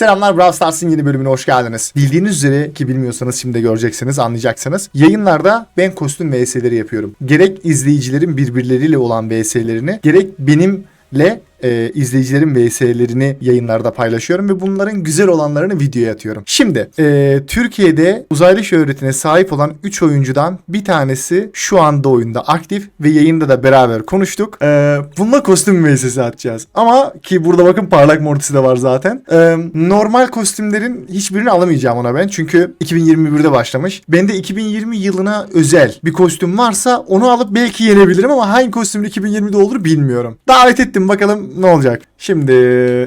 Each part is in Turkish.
Selamlar Brawl Stars'ın yeni bölümüne hoş geldiniz. Bildiğiniz üzere ki bilmiyorsanız şimdi göreceksiniz, anlayacaksınız. Yayınlarda ben kostüm VS'leri yapıyorum. Gerek izleyicilerin birbirleriyle olan VS'lerini, gerek benimle e, izleyicilerin VS'lerini yayınlarda paylaşıyorum ve bunların güzel olanlarını videoya atıyorum. Şimdi e, Türkiye'de uzaylı şöhretine sahip olan 3 oyuncudan bir tanesi şu anda oyunda aktif ve yayında da beraber konuştuk. E, bununla kostüm VS'si atacağız. Ama ki burada bakın parlak mortisi de var zaten. E, normal kostümlerin hiçbirini alamayacağım ona ben. Çünkü 2021'de başlamış. Bende 2020 yılına özel bir kostüm varsa onu alıp belki yenebilirim ama hangi kostümün 2020'de olur bilmiyorum. Davet ettim bakalım ne olacak. Şimdi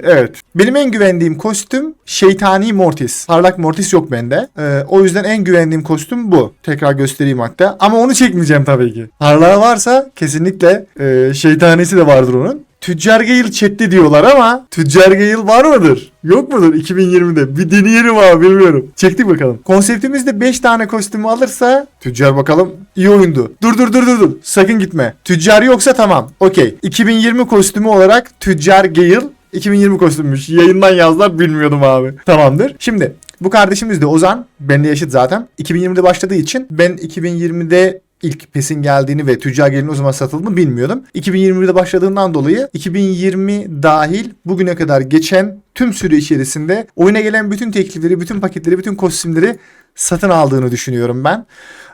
evet. Benim en güvendiğim kostüm Şeytani Mortis. Parlak Mortis yok bende. Ee, o yüzden en güvendiğim kostüm bu. Tekrar göstereyim hatta. Ama onu çekmeyeceğim tabii ki. Parlağı varsa kesinlikle e, şeytanisi de vardır onun. Tüccar Gale chatte diyorlar ama Tüccar Gale var mıdır? Yok mudur 2020'de? Bir deneyelim abi bilmiyorum. Çektik bakalım. Konseptimizde 5 tane kostümü alırsa Tüccar bakalım iyi oyundu. Dur dur dur dur dur. Sakın gitme. Tüccar yoksa tamam. Okey. 2020 kostümü olarak Tüccar Gale 2020 kostümmüş. Yayından yazdılar bilmiyordum abi. Tamamdır. Şimdi bu kardeşimiz de Ozan. Benle yaşıt zaten. 2020'de başladığı için ben 2020'de ilk PES'in geldiğini ve tüccar gelin o zaman satıldığını bilmiyordum. 2021'de başladığından dolayı 2020 dahil bugüne kadar geçen tüm süre içerisinde oyuna gelen bütün teklifleri, bütün paketleri, bütün kostümleri satın aldığını düşünüyorum ben.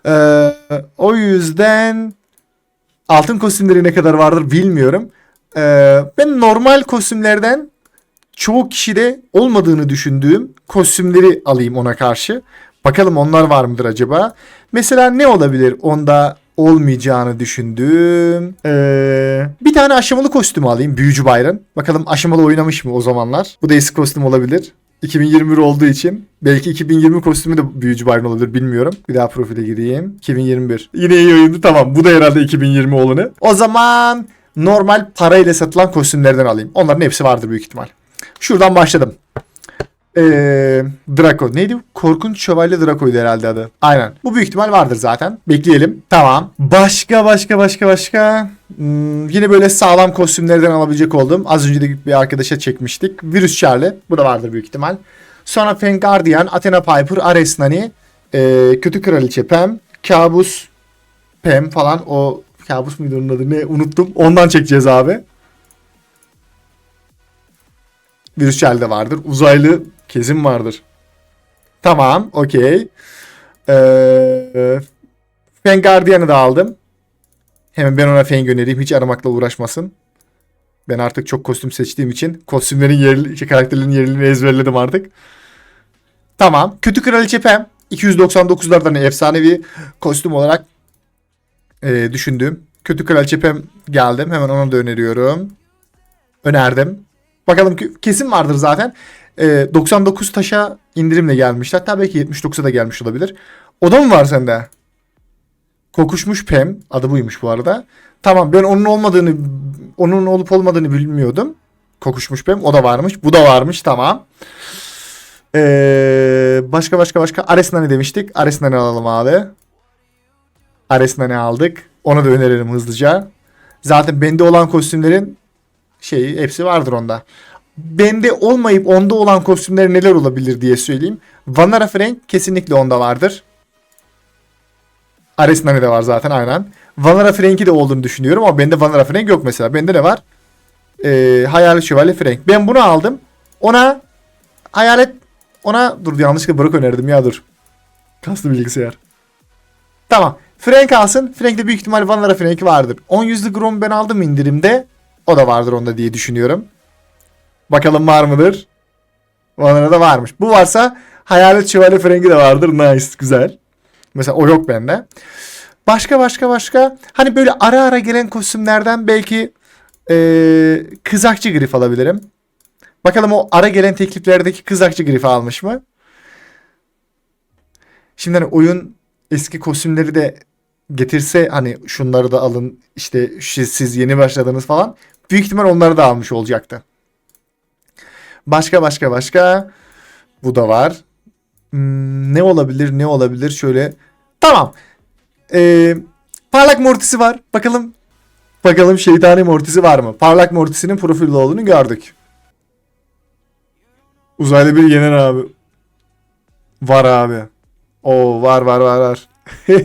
Ee, o yüzden altın kostümleri ne kadar vardır bilmiyorum. Ee, ben normal kostümlerden çoğu kişide olmadığını düşündüğüm kostümleri alayım ona karşı. Bakalım onlar var mıdır acaba? Mesela ne olabilir onda olmayacağını düşündüğüm. Ee, bir tane aşamalı kostüm alayım. Büyücü Byron. Bakalım aşamalı oynamış mı o zamanlar? Bu da eski kostüm olabilir. 2021 olduğu için belki 2020 kostümü de büyücü Byron olabilir bilmiyorum. Bir daha profile gireyim. 2021. Yine iyi oyundu tamam. Bu da herhalde 2020 olanı. O zaman normal parayla satılan kostümlerden alayım. Onların hepsi vardır büyük ihtimal. Şuradan başladım. Ee, Draco. Neydi? Korkunç Şövalye Draco'ydu herhalde adı. Aynen. Bu büyük ihtimal vardır zaten. Bekleyelim. Tamam. Başka başka başka başka. Hmm, yine böyle sağlam kostümlerden alabilecek oldum. Az önce de bir arkadaşa çekmiştik. Virüs Charlie. Bu da vardır büyük ihtimal. Sonra Fang Guardian, Athena Piper, Ares Nani, ee, Kötü Kraliçe Pem, Kabus Pem falan. O Kabus muydu onun adı ne? Unuttum. Ondan çekeceğiz abi. Virüs Charlie de vardır. Uzaylı kesin vardır. Tamam. Okey. Ee, Fen Guardian'ı da aldım. Hemen ben ona Fen göndereyim. Hiç aramakla uğraşmasın. Ben artık çok kostüm seçtiğim için kostümlerin yerli, şey, karakterlerin yerini ezberledim artık. Tamam. Kötü Kraliçe Pem. 299'lardan efsanevi kostüm olarak e, düşündüğüm. Kötü Kraliçe Pem geldim. Hemen ona da öneriyorum. Önerdim. Bakalım kesin vardır zaten. E, 99 taşa indirimle gelmişti. Hatta belki 79'a da gelmiş olabilir. O da mı var sende? Kokuşmuş Pem. Adı buymuş bu arada. Tamam ben onun olmadığını onun olup olmadığını bilmiyordum. Kokuşmuş Pem. O da varmış. Bu da varmış. Tamam. Ee, başka başka başka. Ares'na ne demiştik? Ares'na ne alalım abi? Ares'na ne aldık? Onu da önerelim hızlıca. Zaten bende olan kostümlerin şeyi hepsi vardır onda. Bende olmayıp onda olan kostümler neler olabilir diye söyleyeyim. Vanara Frank kesinlikle onda vardır. Ares Nani de var zaten aynen. Vanara Frank'i de olduğunu düşünüyorum ama bende Vanara Frank yok mesela. Bende ne var? Ee, Hayalet Şövalye Frank. Ben bunu aldım. Ona Hayalet ona dur yanlışlıkla Brock önerdim ya dur. Kastı bilgisayar. Tamam. Frank alsın. Frank'te büyük ihtimal Vanara Frank vardır. 10 yüzlü Grom ben aldım indirimde. O da vardır onda diye düşünüyorum. Bakalım var mıdır? Vanara da varmış. Bu varsa Hayalet Şövalye Frank'i de vardır. Nice. Güzel. Mesela o yok bende. Başka başka başka. Hani böyle ara ara gelen kostümlerden belki ee, kızakçı grif alabilirim. Bakalım o ara gelen tekliflerdeki kızakçı grifi almış mı? Şimdi hani oyun eski kostümleri de getirse hani şunları da alın işte siz yeni başladınız falan. Büyük ihtimal onları da almış olacaktı. Başka başka başka. Bu da var. Hmm, ne olabilir ne olabilir şöyle. Tamam. Ee, parlak mortisi var. Bakalım. Bakalım şeytani mortisi var mı? Parlak mortisinin profilde olduğunu gördük. Uzaylı bir yener abi. Var abi. Oo var var var var.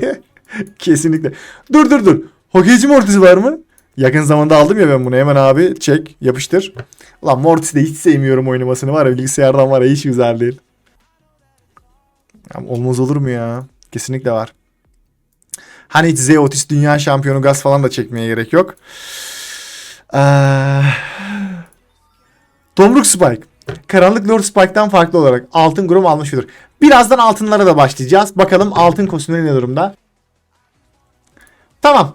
Kesinlikle. Dur dur dur. Hokeyci Mortis'i var mı? Yakın zamanda aldım ya ben bunu. Hemen abi çek yapıştır. Ulan Mortis'i de hiç sevmiyorum oynamasını var ya bilgisayardan var ya hiç güzel değil. Ama olmaz olur mu ya? Kesinlikle var. Hani hiç Z Otis dünya şampiyonu gaz falan da çekmeye gerek yok. Ee, Tomruk Spike. Karanlık Lord Spike'tan farklı olarak altın grom almış mıdır? Birazdan altınlara da başlayacağız. Bakalım altın kostümleri ne durumda? Tamam.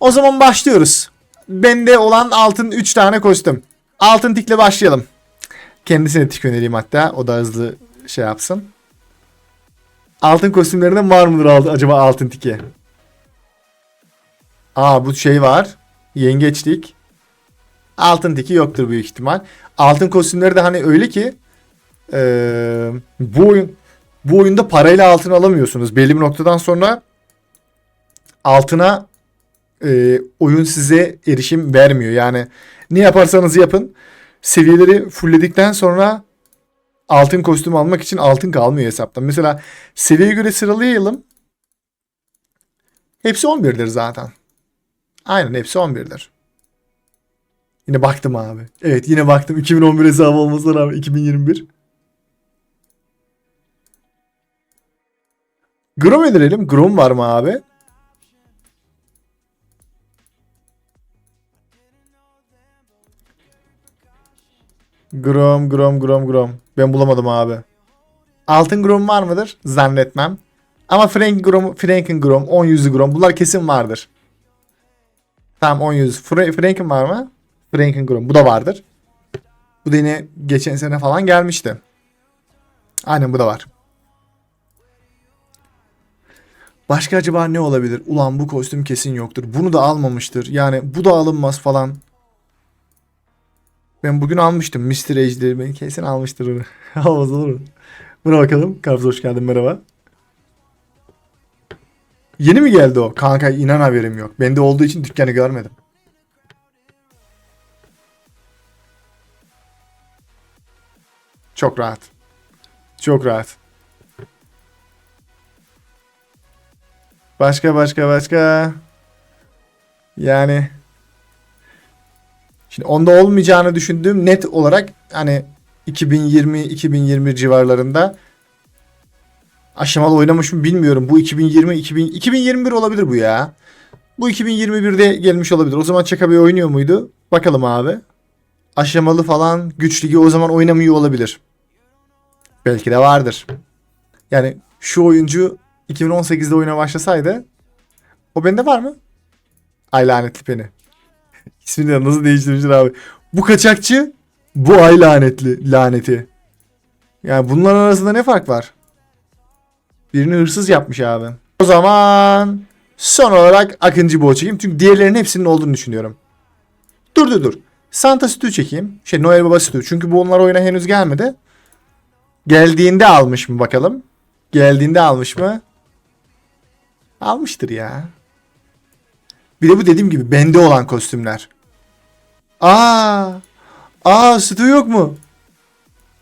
O zaman başlıyoruz. Bende olan altın 3 tane kostüm. Altın tikle başlayalım. Kendisine tik önereyim hatta. O da hızlı şey yapsın. Altın kostümlerinde var mıdır aldı acaba altın tiki? Aa bu şey var. Yengeçlik. Altın tiki yoktur büyük ihtimal. Altın kostümleri de hani öyle ki eee, bu oyun bu oyunda parayla altın alamıyorsunuz. Belli bir noktadan sonra altına eee, oyun size erişim vermiyor. Yani ne yaparsanız yapın seviyeleri fullledikten sonra altın kostüm almak için altın kalmıyor hesapta. Mesela seviyeye göre sıralayalım. Hepsi 11'dir zaten. Aynen hepsi 11'dir. Yine baktım abi. Evet yine baktım. 2011 hesabı olmasına rağmen 2021. Grom indirelim. Grom var mı abi? Grom, Grom, Grom, Grom. Ben bulamadım abi. Altın Grom var mıdır? Zannetmem. Ama Frank Grom, Frank'in Grom, 10 yüzlü Grom. Bunlar kesin vardır. Tamam 10 yüz. Fra- Frank'in var mı? Frank'in Grom. Bu da vardır. Bu da yine geçen sene falan gelmişti. Aynen bu da var. Başka acaba ne olabilir? Ulan bu kostüm kesin yoktur. Bunu da almamıştır. Yani bu da alınmaz falan. Ben bugün almıştım. Mr. Age'leri ben kesin almıştır onu. Almaz olur mu? Buna bakalım. Kabz hoş geldin merhaba. Yeni mi geldi o? Kanka inan haberim yok. Bende olduğu için dükkanı görmedim. Çok rahat. Çok rahat. Başka başka başka. Yani Şimdi onda olmayacağını düşündüğüm net olarak hani 2020-2021 civarlarında aşamalı oynamış mı bilmiyorum. Bu 2020 2000, 2021 olabilir bu ya. Bu 2021'de gelmiş olabilir. O zaman Çakabe oynuyor muydu? Bakalım abi. Aşamalı falan güç ligi o zaman oynamıyor olabilir. Belki de vardır. Yani şu oyuncu 2018'de oyuna başlasaydı o bende var mı? Ay lanetli peni. İsmini de nasıl değiştirmişler abi. Bu kaçakçı bu ay lanetli laneti. Yani bunların arasında ne fark var? Birini hırsız yapmış abi. O zaman son olarak Akıncı Boğ çekeyim. Çünkü diğerlerinin hepsinin olduğunu düşünüyorum. Dur dur dur. Santa Stu çekeyim. Şey Noel Baba Stu. Çünkü bu onlar oyuna henüz gelmedi. Geldiğinde almış mı bakalım. Geldiğinde almış mı? Almıştır ya. Bir de bu dediğim gibi bende olan kostümler. Aa! Aa Stu yok mu?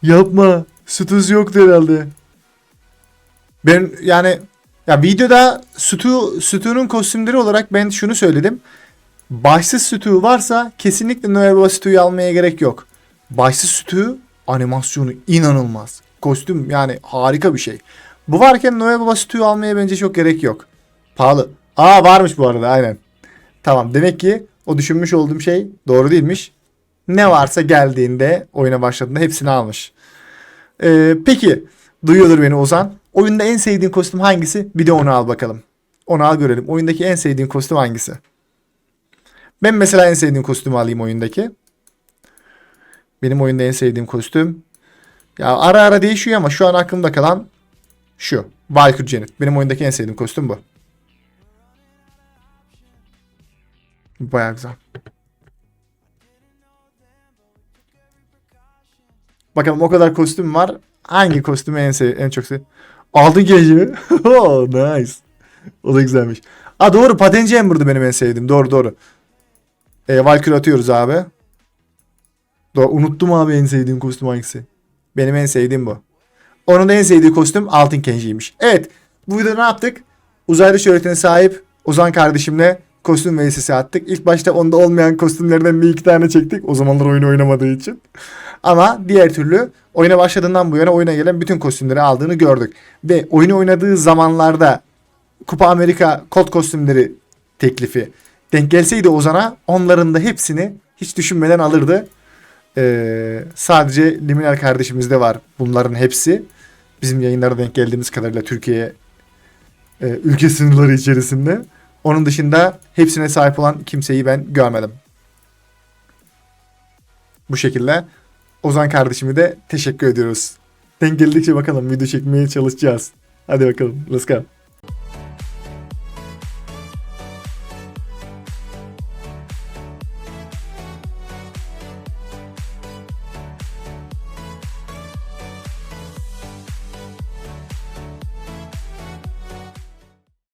Yapma. Stu'su yoktu herhalde. Ben yani ya videoda Stu Stu'nun kostümleri olarak ben şunu söyledim. Başsız Stu varsa kesinlikle Noel Baba Stu'yu almaya gerek yok. Başsız Stu animasyonu inanılmaz. Kostüm yani harika bir şey. Bu varken Noel Baba Stu'yu almaya bence çok gerek yok. Pahalı. Aa varmış bu arada aynen. Tamam demek ki o düşünmüş olduğum şey doğru değilmiş. Ne varsa geldiğinde oyuna başladığında hepsini almış. Ee, peki duyuyordur beni Ozan. Oyunda en sevdiğin kostüm hangisi? Bir de onu al bakalım. Onu al görelim. Oyundaki en sevdiğin kostüm hangisi? Ben mesela en sevdiğim kostümü alayım oyundaki. Benim oyunda en sevdiğim kostüm. Ya ara ara değişiyor ama şu an aklımda kalan şu. Valkyrie Janet. Benim oyundaki en sevdiğim kostüm bu. Baya güzel. Bakalım o kadar kostüm var. Hangi kostümü en sev en çok sev? Aldın gece. oh nice. O da güzelmiş. Aa doğru Patenci Ember'dı benim en sevdiğim. Doğru doğru. E, Valkyrie atıyoruz abi. Doğru, unuttum abi en sevdiğim kostüm hangisi. Benim en sevdiğim bu. Onun da en sevdiği kostüm Altın Kenji'ymiş. Evet bu videoda ne yaptık? Uzaylı şöhretine sahip Ozan kardeşimle kostüm vs attık. İlk başta onda olmayan kostümlerden bir iki tane çektik. O zamanlar oyunu oynamadığı için. Ama diğer türlü oyuna başladığından bu yana oyuna gelen bütün kostümleri aldığını gördük. Ve oyunu oynadığı zamanlarda Kupa Amerika kod kostümleri teklifi denk gelseydi Ozan'a onların da hepsini hiç düşünmeden alırdı. Ee, sadece Liminal kardeşimizde var bunların hepsi. Bizim yayınlara denk geldiğimiz kadarıyla Türkiye e, ülke sınırları içerisinde. Onun dışında hepsine sahip olan kimseyi ben görmedim. Bu şekilde Ozan kardeşimi de teşekkür ediyoruz. Denk geldikçe bakalım video çekmeye çalışacağız. Hadi bakalım. Let's go.